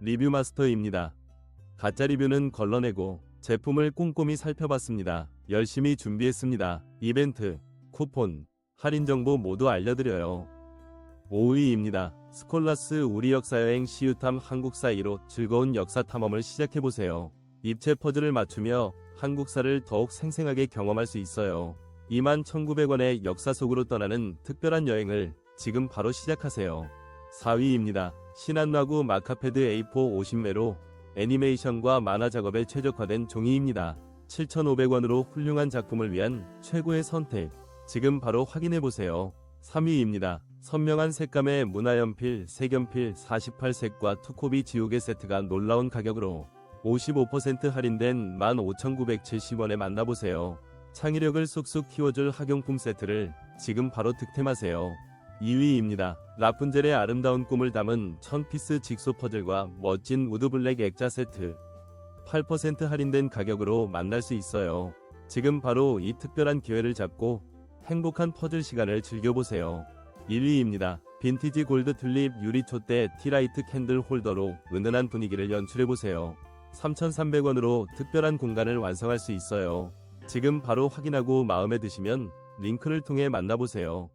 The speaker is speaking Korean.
리뷰 마스터입니다. 가짜 리뷰는 걸러내고 제품을 꼼꼼히 살펴봤습니다. 열심히 준비했습니다. 이벤트, 쿠폰, 할인 정보 모두 알려드려요. 5위입니다. 스콜라스 우리 역사여행 시유탐 한국사 2로 즐거운 역사 탐험을 시작해보세요. 입체 퍼즐을 맞추며 한국사를 더욱 생생하게 경험할 수 있어요. 21,900원의 역사 속으로 떠나는 특별한 여행을 지금 바로 시작하세요. 4위입니다. 신한나구 마카패드 A4 50매로 애니메이션과 만화 작업에 최적화된 종이입니다. 7,500원으로 훌륭한 작품을 위한 최고의 선택. 지금 바로 확인해보세요. 3위입니다. 선명한 색감의 문화연필, 색연필 48색과 투코비 지우개 세트가 놀라운 가격으로 55% 할인된 15,970원에 만나보세요. 창의력을 쑥쑥 키워줄 학용품 세트를 지금 바로 득템하세요. 2위입니다. 라푼젤의 아름다운 꿈을 담은 1000피스 직소 퍼즐과 멋진 우드블랙 액자 세트. 8% 할인된 가격으로 만날 수 있어요. 지금 바로 이 특별한 기회를 잡고 행복한 퍼즐 시간을 즐겨보세요. 1위입니다. 빈티지 골드 튤립 유리 촛대 티라이트 캔들 홀더로 은은한 분위기를 연출해보세요. 3,300원으로 특별한 공간을 완성할 수 있어요. 지금 바로 확인하고 마음에 드시면 링크를 통해 만나보세요.